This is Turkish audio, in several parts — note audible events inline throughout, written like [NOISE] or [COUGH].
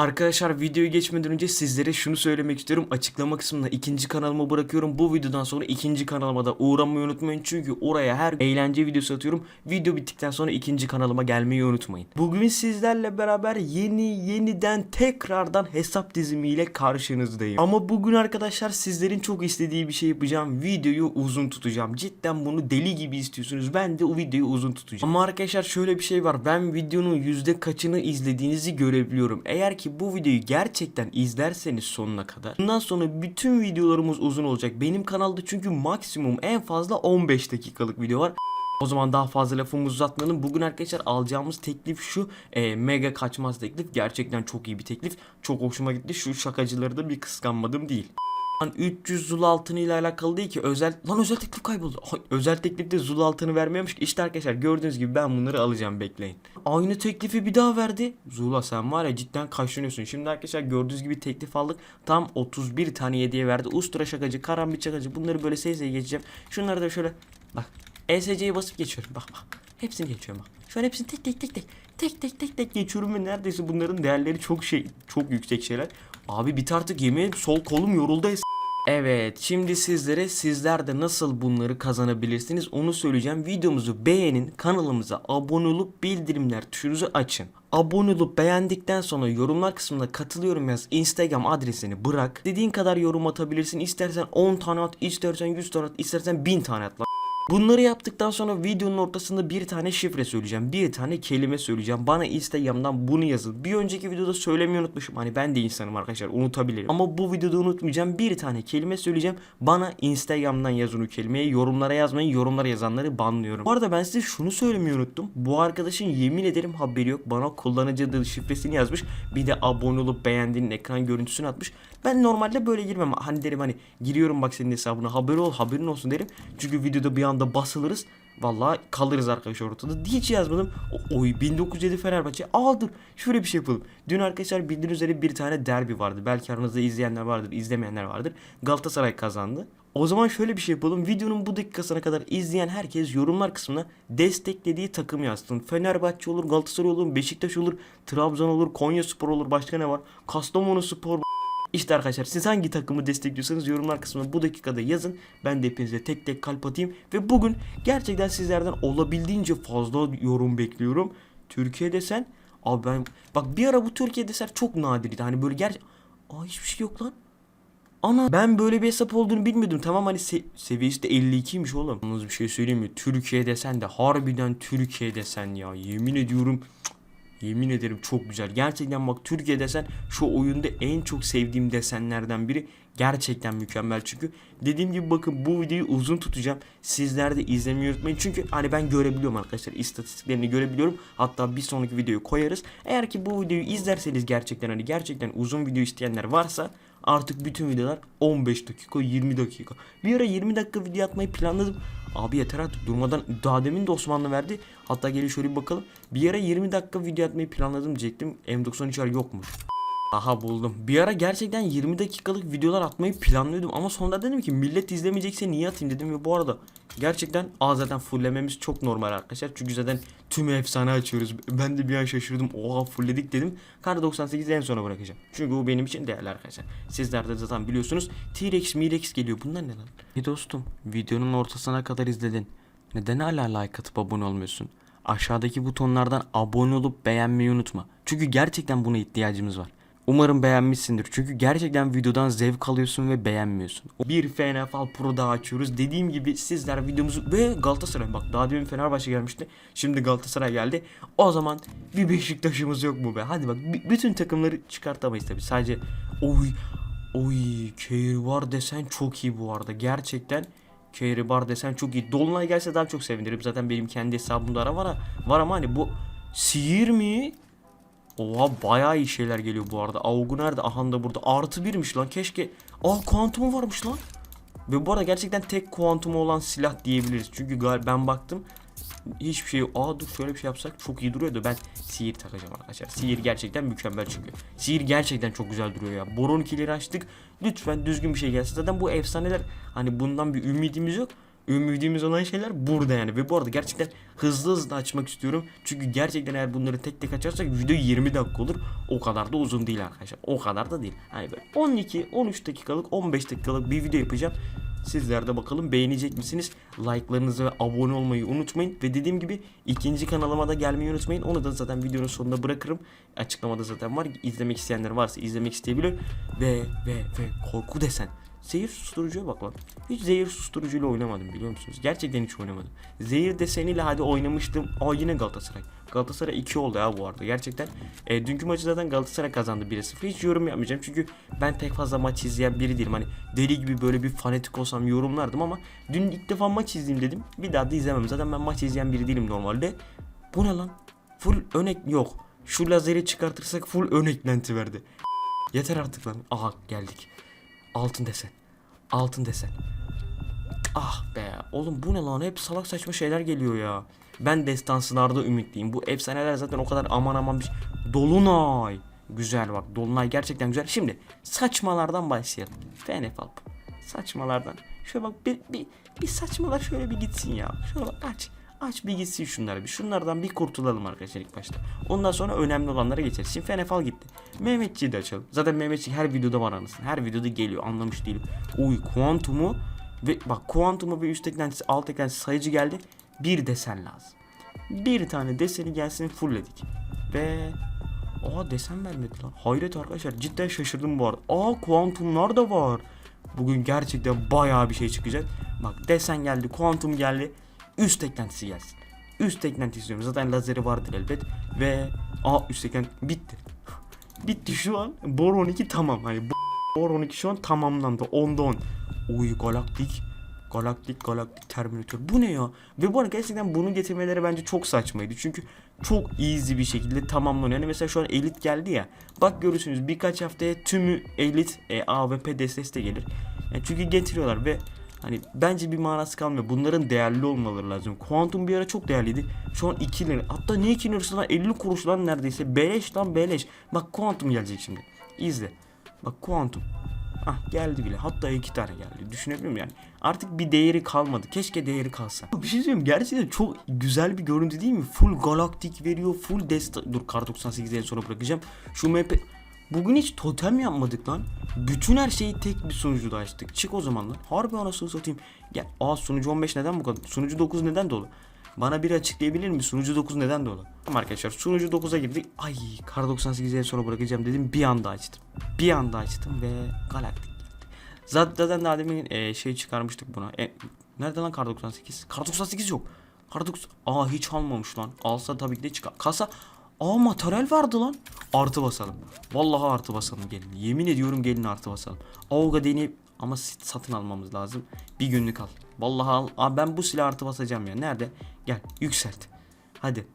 Arkadaşlar videoya geçmeden önce sizlere şunu söylemek istiyorum. Açıklama kısmına ikinci kanalıma bırakıyorum. Bu videodan sonra ikinci kanalıma da uğramayı unutmayın. Çünkü oraya her eğlence videosu atıyorum. Video bittikten sonra ikinci kanalıma gelmeyi unutmayın. Bugün sizlerle beraber yeni yeniden tekrardan hesap dizimiyle karşınızdayım. Ama bugün arkadaşlar sizlerin çok istediği bir şey yapacağım. Videoyu uzun tutacağım. Cidden bunu deli gibi istiyorsunuz. Ben de o videoyu uzun tutacağım. Ama arkadaşlar şöyle bir şey var. Ben videonun yüzde kaçını izlediğinizi görebiliyorum. Eğer ki bu videoyu gerçekten izlerseniz sonuna kadar bundan sonra bütün videolarımız uzun olacak. Benim kanalda çünkü maksimum en fazla 15 dakikalık video var. O zaman daha fazla lafımızı uzatmayalım. Bugün arkadaşlar alacağımız teklif şu. e, mega kaçmaz teklif. Gerçekten çok iyi bir teklif. Çok hoşuma gitti. Şu şakacıları da bir kıskanmadım değil. Lan 300 zul altını ile alakalı değil ki özel lan özel teklif kayboldu. Ay, özel teklifte zul altını vermiyormuş ki. İşte arkadaşlar gördüğünüz gibi ben bunları alacağım bekleyin. Aynı teklifi bir daha verdi. Zula sen var ya cidden kaşınıyorsun. Şimdi arkadaşlar gördüğünüz gibi teklif aldık. Tam 31 tane hediye verdi. Ustura şakacı, karambit şakacı bunları böyle seyse geçeceğim. Şunları da şöyle bak. ESC'ye basıp geçiyorum. Bak bak. Hepsini geçiyorum bak. Şöyle hepsini tek tek tek tek tek tek tek tek geçiyorum ve neredeyse bunların değerleri çok şey çok yüksek şeyler. Abi bit artık yemeğe sol kolum yoruldu Evet şimdi sizlere sizler de nasıl bunları kazanabilirsiniz onu söyleyeceğim. Videomuzu beğenin kanalımıza abone olup bildirimler tuşunuzu açın. Abone olup beğendikten sonra yorumlar kısmına katılıyorum yaz Instagram adresini bırak. Dediğin kadar yorum atabilirsin. İstersen 10 tane at, istersen 100 tane at, istersen 1000 tane at. Bunları yaptıktan sonra videonun ortasında bir tane şifre söyleyeceğim. Bir tane kelime söyleyeceğim. Bana Instagram'dan bunu yazın. Bir önceki videoda söylemeyi unutmuşum. Hani ben de insanım arkadaşlar unutabilirim. Ama bu videoda unutmayacağım. Bir tane kelime söyleyeceğim. Bana Instagram'dan yazın o kelimeyi. Yorumlara yazmayın. Yorumlara yazanları banlıyorum. Bu arada ben size şunu söylemeyi unuttum. Bu arkadaşın yemin ederim haberi yok. Bana kullanıcı adı şifresini yazmış. Bir de abone olup beğendiğinin ekran görüntüsünü atmış. Ben normalde böyle girmem. Hani derim hani giriyorum bak senin hesabına haberi ol haberin olsun derim. Çünkü videoda bir anda basılırız. Vallahi kalırız arkadaşlar ortada. Hiç yazmadım. Oy 1907 Fenerbahçe. Aa dur şöyle bir şey yapalım. Dün arkadaşlar bildiğiniz üzere bir tane derbi vardı. Belki aranızda izleyenler vardır, izlemeyenler vardır. Galatasaray kazandı. O zaman şöyle bir şey yapalım. Videonun bu dakikasına kadar izleyen herkes yorumlar kısmına desteklediği takım yazsın. Fenerbahçe olur, Galatasaray olur, Beşiktaş olur, Trabzon olur, Konya Spor olur, başka ne var? Kastamonu Spor işte arkadaşlar siz hangi takımı destekliyorsanız yorumlar kısmına bu dakikada yazın. Ben de hepinize tek tek kalp atayım. Ve bugün gerçekten sizlerden olabildiğince fazla yorum bekliyorum. Türkiye desen abi ben bak bir ara bu Türkiye desen çok nadirdi. Hani böyle ger Aa hiçbir şey yok lan. Ana ben böyle bir hesap olduğunu bilmiyordum. Tamam hani se- seviyesi de 52'ymiş oğlum. Yalnız bir şey söyleyeyim mi? Türkiye desen de harbiden Türkiye desen ya. Yemin ediyorum Yemin ederim çok güzel. Gerçekten bak Türkiye desen şu oyunda en çok sevdiğim desenlerden biri. Gerçekten mükemmel çünkü. Dediğim gibi bakın bu videoyu uzun tutacağım. Sizler de izlemeyi unutmayın. Çünkü hani ben görebiliyorum arkadaşlar. istatistiklerini görebiliyorum. Hatta bir sonraki videoyu koyarız. Eğer ki bu videoyu izlerseniz gerçekten hani gerçekten uzun video isteyenler varsa artık bütün videolar 15 dakika 20 dakika. Bir ara 20 dakika video atmayı planladım. Abi yeter artık durmadan daha demin de Osmanlı verdi. Hatta gelin şöyle bir bakalım. Bir ara 20 dakika video atmayı planladım diyecektim. M93'ler yokmuş. Aha buldum. Bir ara gerçekten 20 dakikalık videolar atmayı planlıyordum ama sonra dedim ki millet izlemeyecekse niye atayım dedim ve bu arada gerçekten a zaten fulllememiz çok normal arkadaşlar. Çünkü zaten tüm efsane açıyoruz. Ben de bir an şaşırdım. Oha fullledik dedim. Kar 98'i en sona bırakacağım. Çünkü bu benim için değerli arkadaşlar. Sizler de zaten biliyorsunuz. T-Rex, Mirex geliyor. Bunlar ne lan? İyi dostum. Videonun ortasına kadar izledin. Neden hala like atıp abone olmuyorsun? Aşağıdaki butonlardan abone olup beğenmeyi unutma. Çünkü gerçekten buna ihtiyacımız var. Umarım beğenmişsindir. Çünkü gerçekten videodan zevk alıyorsun ve beğenmiyorsun. Bir FNFL Pro daha açıyoruz. Dediğim gibi sizler videomuzu ve Galatasaray bak daha demin Fenerbahçe gelmişti. Şimdi Galatasaray geldi. O zaman bir Beşiktaş'ımız yok mu be? Hadi bak bütün takımları çıkartamayız tabii. Sadece oy oy var desen çok iyi bu arada. Gerçekten var desen çok iyi. Dolunay gelse daha çok sevinirim. Zaten benim kendi hesabımda ara var, var ama hani bu sihir mi? Oha bayağı iyi şeyler geliyor bu arada. Augu nerede? Aha da burada. Artı birmiş lan. Keşke. Aa kuantum varmış lan. Ve bu arada gerçekten tek kuantumu olan silah diyebiliriz. Çünkü ben baktım. Hiçbir şey. Aa dur şöyle bir şey yapsak çok iyi duruyordu. Ben sihir takacağım arkadaşlar. Sihir gerçekten mükemmel çünkü. Sihir gerçekten çok güzel duruyor ya. Boron 2'leri açtık. Lütfen düzgün bir şey gelsin. Zaten bu efsaneler hani bundan bir ümidimiz yok. Ümidimiz olan şeyler burada yani. Ve bu arada gerçekten hızlı hızlı açmak istiyorum. Çünkü gerçekten eğer bunları tek tek açarsak video 20 dakika olur. O kadar da uzun değil arkadaşlar. O kadar da değil. Hani böyle 12, 13 dakikalık, 15 dakikalık bir video yapacağım. Sizler de bakalım beğenecek misiniz? Like'larınızı ve abone olmayı unutmayın. Ve dediğim gibi ikinci kanalıma da gelmeyi unutmayın. Onu da zaten videonun sonunda bırakırım. Açıklamada zaten var. İzlemek isteyenler varsa izlemek isteyebilir. Ve ve ve korku desen. Zehir susturucuya bak lan. Hiç zehir susturucuyla oynamadım biliyor musunuz? Gerçekten hiç oynamadım. Zehir deseniyle hadi oynamıştım. Aa yine Galatasaray. Galatasaray 2 oldu ya bu arada. Gerçekten e, dünkü maçı zaten Galatasaray kazandı 1-0. Hiç yorum yapmayacağım çünkü ben pek fazla maç izleyen biri değilim. Hani deli gibi böyle bir fanatik olsam yorumlardım ama dün ilk defa maç izleyeyim dedim. Bir daha da izlemem. Zaten ben maç izleyen biri değilim normalde. Bu ne lan? Full önek yok. Şu lazeri çıkartırsak full ön eklenti verdi. Yeter artık lan. Aha geldik. Altın desen. Altın desen. Ah be oğlum bu ne lan hep salak saçma şeyler geliyor ya. Ben destansılarda ümitliyim. Bu efsaneler zaten o kadar aman aman bir şey. Dolunay. Güzel bak Dolunay gerçekten güzel. Şimdi saçmalardan başlayalım. FNF Alp. Saçmalardan. Şöyle bak bir, bir, bir saçmalar şöyle bir gitsin ya. Şöyle bak aç. Aç bir gitsin şunları bir. Şunlardan bir kurtulalım arkadaşlar ilk başta. Ondan sonra önemli olanlara geçeriz. Şimdi Fenefal gitti. Mehmetçiyi de açalım. Zaten Mehmetçik her videoda var anasını. Her videoda geliyor anlamış değilim. Uy kuantumu ve bak kuantumu ve üst eklentisi alt eklentisi sayıcı geldi. Bir desen lazım. Bir tane deseni gelsin fullledik. Ve Aa desen vermedi lan. Hayret arkadaşlar cidden şaşırdım bu arada. Aa kuantumlar da var. Bugün gerçekten bayağı bir şey çıkacak. Bak desen geldi, kuantum geldi. Üst eklentisi gelsin. Üst eklenti istiyorum. Zaten lazeri vardır elbet. Ve aa üst eklenti bitti. [LAUGHS] bitti şu an. Bor 12 tamam. Hani Bor 12 şu an tamamlandı. 10'da 10. Uy galaktik. Galaktik galaktik Terminator. Bu ne ya? Ve bu arada gerçekten bunu getirmeleri bence çok saçmaydı. Çünkü çok easy bir şekilde tamamlanıyor. Yani mesela şu an Elite geldi ya. Bak görürsünüz birkaç haftaya tümü Elite e, A ve P destesi de gelir. Yani çünkü getiriyorlar ve hani bence bir manası kalmıyor. Bunların değerli olmaları lazım. Quantum bir ara çok değerliydi. Şu an 2 lira. Hatta ne 2 lirası lan 50 kuruş lan neredeyse. Beleş lan beleş. Bak Quantum gelecek şimdi. İzle. Bak Quantum. Ah geldi bile. Hatta iki tane geldi. Düşünebiliyor musun yani? Artık bir değeri kalmadı. Keşke değeri kalsa. Bir şey söyleyeyim. Gerçekten çok güzel bir görüntü değil mi? Full galaktik veriyor. Full desta... Dur kar 98'den sonra bırakacağım. Şu MP... Bugün hiç totem yapmadık lan. Bütün her şeyi tek bir sunucuda açtık. Çık o zaman lan. Harbi anasını satayım. Gel. Aa sunucu 15 neden bu kadar? Sunucu 9 neden dolu? Bana bir açıklayabilir mi? Sunucu 9 neden dolu? Tamam arkadaşlar sunucu 9'a girdik. Ay kar 98'den sonra bırakacağım dedim. Bir anda açtım. Bir anda açtım ve galaktik geldi. Zaten daha demin e, şey çıkarmıştık buna. E, nerede lan kar 98? Kar 98 yok. Kar 98... Aa hiç almamış lan. Alsa tabii ki de çıkar. Kasa... Aa materyal vardı lan. Artı basalım. Vallahi artı basalım gelin. Yemin ediyorum gelin artı basalım. Avga deneyip ama satın almamız lazım. Bir günlük al. Vallahi al. Aa, ben bu silah artı basacağım ya. Nerede? Gel yükselt. Hadi.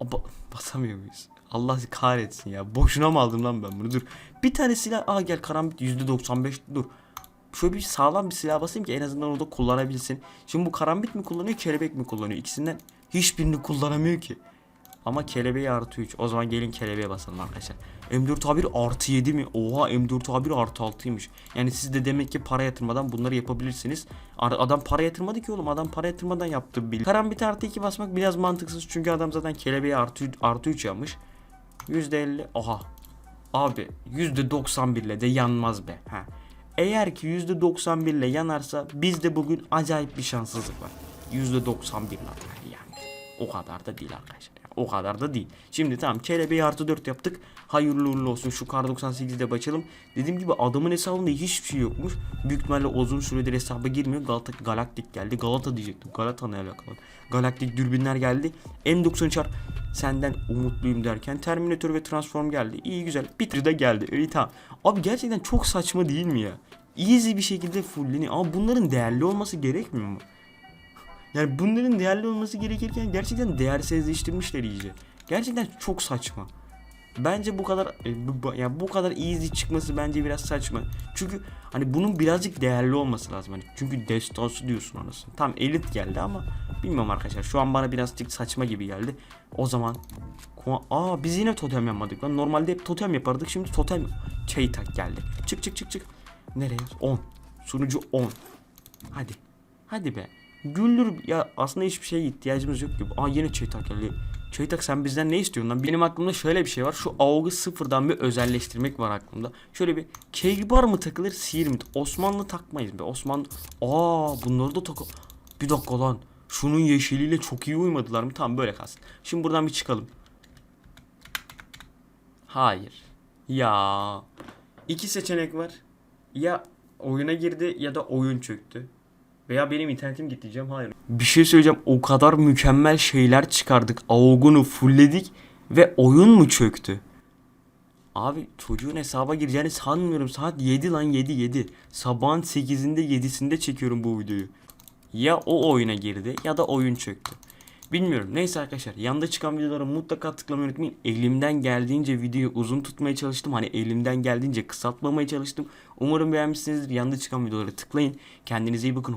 Aa, ba- [LAUGHS] basamıyor muyuz? Allah kahretsin ya. Boşuna mı aldım lan ben bunu? Dur. Bir tane silah. Aa gel karambit %95. Dur. Şöyle bir sağlam bir silah basayım ki en azından onu da kullanabilsin. Şimdi bu karambit mi kullanıyor, kelebek mi kullanıyor? İkisinden hiçbirini kullanamıyor ki. Ama kelebeği artı 3. O zaman gelin kelebeğe basalım arkadaşlar. M4A1 artı 7 mi? Oha M4A1 artı 6'ymış. Yani siz de demek ki para yatırmadan bunları yapabilirsiniz. Adam para yatırmadı ki oğlum. Adam para yatırmadan yaptı bil. Karambit artı 2 basmak biraz mantıksız. Çünkü adam zaten kelebeği artı, artı 3 yapmış. %50. Oha. Abi %91 ile de yanmaz be. Ha. Eğer ki %91 ile yanarsa bizde bugün acayip bir şanssızlık var. %91 ile yani. O kadar da değil arkadaşlar. O kadar da değil. Şimdi tamam kelebeği artı 4 yaptık. Hayırlı uğurlu olsun şu kar 98'de bakalım. Dediğim gibi adamın hesabında hiçbir şey yokmuş. Büyük ihtimalle uzun süredir hesaba girmiyor. Galata Galaktik geldi. Galata diyecektim. Galata ne alakalı? Galaktik dürbünler geldi. M93 senden umutluyum derken Terminator ve Transform geldi. İyi güzel. Bitir de geldi. İyi tamam. Abi gerçekten çok saçma değil mi ya? Easy bir şekilde fullleniyor. Ama bunların değerli olması gerekmiyor mu? Yani bunların değerli olması gerekirken gerçekten değersizleştirmişler iyice. Gerçekten çok saçma. Bence bu kadar e, bu, bu- kadar easy çıkması bence biraz saçma. Çünkü hani bunun birazcık değerli olması lazım. Hani çünkü destansı diyorsun anasını. Tam elit geldi ama bilmiyorum arkadaşlar. Şu an bana birazcık saçma gibi geldi. O zaman Aa biz yine totem yapmadık lan. Normalde hep totem yapardık. Şimdi totem şey tak geldi. Çık çık çık çık. Nereye? 10. Sunucu 10. Hadi. Hadi be. Güldür ya aslında hiçbir şeye ihtiyacımız yok ki. Aa yine Çeytak geldi. Çeytak sen bizden ne istiyorsun lan? Benim aklımda şöyle bir şey var. Şu AOG'u sıfırdan bir özelleştirmek var aklımda. Şöyle bir Kegbar mı takılır sihir mi? Osmanlı takmayız be. Osmanlı. Aa bunları da tak. Bir dakika lan. Şunun yeşiliyle çok iyi uymadılar mı? Tamam böyle kalsın. Şimdi buradan bir çıkalım. Hayır. Ya. İki seçenek var. Ya oyuna girdi ya da oyun çöktü. Veya benim internetim gitti diyeceğim. Hayır. Bir şey söyleyeceğim. O kadar mükemmel şeyler çıkardık. AOG'unu fullledik ve oyun mu çöktü? Abi çocuğun hesaba gireceğini sanmıyorum. Saat 7 lan 7 7. Sabahın 8'inde 7'sinde çekiyorum bu videoyu. Ya o oyuna girdi ya da oyun çöktü. Bilmiyorum. Neyse arkadaşlar. Yanda çıkan videolara mutlaka tıklamayı unutmayın. Elimden geldiğince videoyu uzun tutmaya çalıştım. Hani elimden geldiğince kısaltmamaya çalıştım. Umarım beğenmişsinizdir. Yanda çıkan videolara tıklayın. Kendinize iyi bakın.